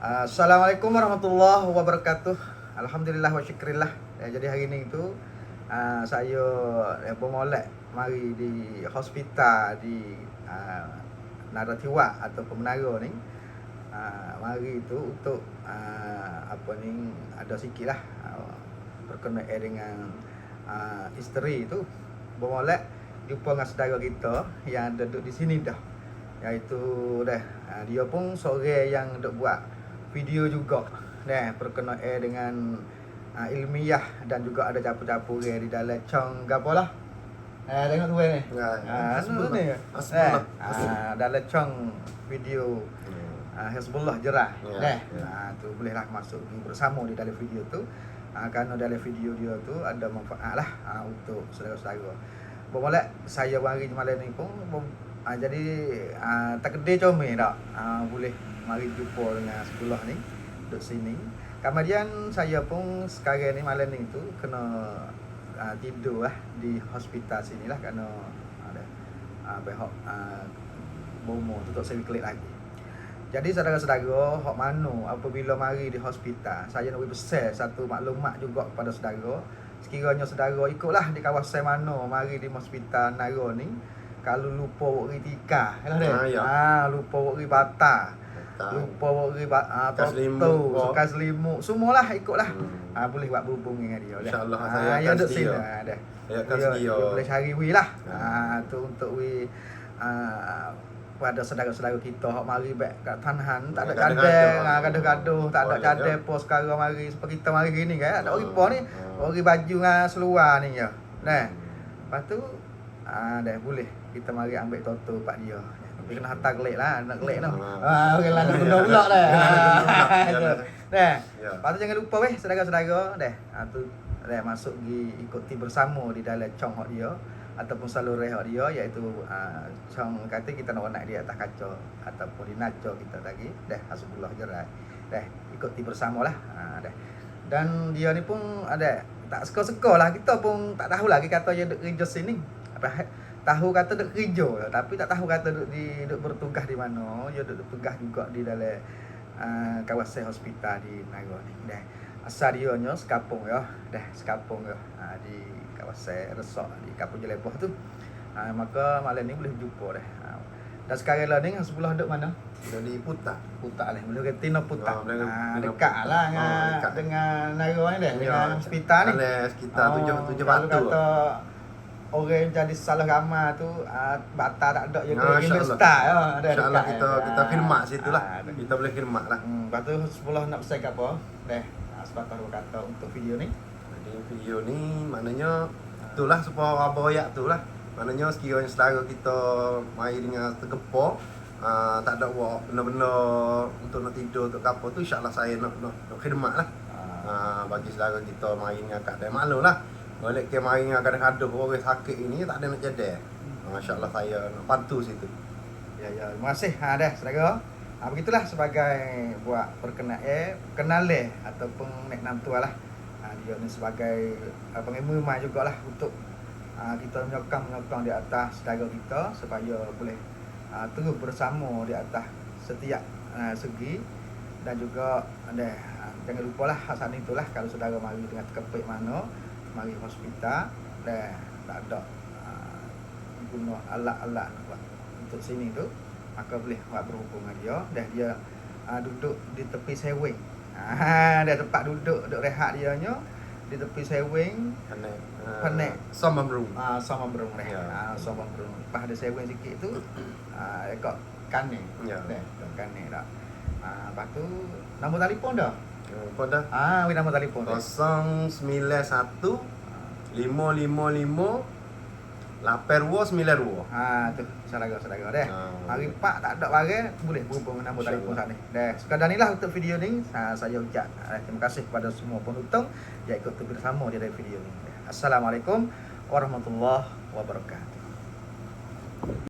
Assalamualaikum warahmatullahi wabarakatuh. Alhamdulillah wa syukrillah. Eh, jadi hari ni tu uh, saya eh, bermolek mari di hospital di uh, Naratiwa atau Menara ni. Uh, mari tu untuk uh, apa ni ada sikit lah uh, berkenaan dengan uh, isteri tu bermolek jumpa dengan saudara kita yang duduk di sini dah iaitu dah uh, dia pun seorang yang duk buat video juga dah berkenaan dengan uh, ilmiah dan juga ada capu-capu di dalam cong gapo lah Eh, tengok tu ni. Ya, Ah, anu Hasbullah. ni. Ah, dalam cong video uh, Hezbollah jerah. Ya, Yeah, ya. Uh, tu bolehlah masuk bersama di dalam video tu. Uh, kerana dalam video dia tu ada manfaat lah uh, untuk saudara-saudara. Bermula saya hari malam ni pun uh, jadi uh, tak kedai comel tak. Uh, boleh mari jumpa dengan sekolah ni duduk sini. Kemudian saya pun sekarang ni malam ni tu kena uh, tidur lah di hospital sini lah kerana ada uh, behok uh, bomo tutup saya klik lagi. Jadi saudara-saudara, hok mano apabila mari di hospital, saya nak beri pesan satu maklumat juga kepada saudara. Sekiranya saudara ikutlah di kawasan mana mari di hospital Naro ni, kalau lupa buat ritika, kan? Ah, ya. Ah, lupa buat bata, Tak. lupa buat ri ah, Suka selimut toto, kau. suka selimut, semualah ikutlah. Hmm. Ah, boleh buat berhubung dengan dia. InsyaAllah ah, saya akan sedia. ah, dah. Saya akan Dia- sedia. dia boleh cari wi lah. Ya. Ah tu untuk wi ah pada saudara-saudara kita hok mari back kat Tanhan tak ada Gaduh-gaduh. cadang, ah, gaduh-gaduh, tak ada ya. pos sekarang mari seperti kita mari gini kan. Ori po ni. Ori baju dengan seluar ni ya. Nah, Hmm. lepas tu ah dah boleh kita mari ambil toto pak dia. Tapi kena hantar kelik lah, nak kelik tu. Ah. Ah, okey lah nak guna pula dah. Nak. Ah, dah. Ya. Lepas tu jangan lupa weh saudara-saudara dah. Ha tu dah masuk pergi ikuti bersama di dalam cong hok dia ataupun salur hok dia iaitu uh, cong kata kita nak naik di atas kaca ataupun di naco kita lagi dah hasbullah jerai. Dah ikuti bersamalah. Ha dah. Dan dia ni pun ada tak suka-suka lah kita pun tak tahu lagi kata dia kerja sini. Apa tahu kata duk kerja tapi tak tahu kata duk di duk bertugas di mana. Dia duk bertugas juga di dalam uh, kawasan hospital di Menara ni. Dah. Asal dia nya sekapung ya. Dah sekapung ya. Uh, di kawasan resort di Kampung Jelebah tu. Uh, maka malam ni boleh jumpa dah. Uh, dan sekarang lah ni sebelah duk mana? Dah di putak. Putak lah. Boleh kata Tino Putak. Ah, Tino dekat Putak. lah Ah, dengan dekat. dengan Nara ni dah. Ya, Dengan hospital ni. Sekitar tujuh tujuh kalau batu. kata orang jadi salah ramah tu ah, bata tak ada je Ah, ke insyaAllah. Investar ya ada InsyaAllah dekat, kita eh. kita khidmat situ lah. Ah, ada. Kita boleh khidmat lah. Hmm, lepas tu sebelah nak pesan kat apa? Deh, ah, sepatah dua kata untuk video ni. Jadi video ni maknanya itulah supaya abah ayak tu lah. Maknanya sekiranya saudara kita mai dengan tergepa uh, tak ada buat benda-benda untuk nak tidur untuk apa tu insyaAllah saya nak nak, nak khidmat lah. Ah, Ha, bagi saudara kita main dengan keadaan malu lah. Balik ke main dengan kadang-kadang orang sakit ini tak ada nak jadi. Ha, InsyaAllah saya nak bantu situ. Ya ya, terima kasih. Ha dah, saudara. Ha, begitulah sebagai buat perkenaan eh kenal ataupun nek nam tu lah. Ha, dia ni sebagai uh, pengilmuan jugalah untuk uh, kita menyokong-menyokong di atas saudara kita supaya boleh uh, terus bersama di atas setiap uh, segi dan juga ada uh, jangan lupalah saat itulah kalau saudara mari dengan terkepit mana mari hospital dan tak ada uh, guna alat-alat nak buat untuk sini tu maka boleh buat berhubung dengan dia dan dia uh, duduk di tepi sewing ah dia tempat duduk duduk rehat dia nya di tepi sewing Panek. Uh, Panek. Sama room. ah sama berung reh Ya. ah sama berung lepas ada sewing sikit tu ah dekat kanan Ya. Dekat kanan dah ah lepas tu nombor telefon dah Apa dah? ah wi nombor telefon dah 091 555 8292. Ha tu saudara-saudara deh. Ah, Hari pak tak ada barang boleh berhubung dengan nombor telefon sana. Deh, sekadar inilah untuk video ni. Ha, saya ucap ha, terima kasih kepada semua penonton yang ikut bersama di dalam video ni. Assalamualaikum warahmatullahi wabarakatuh.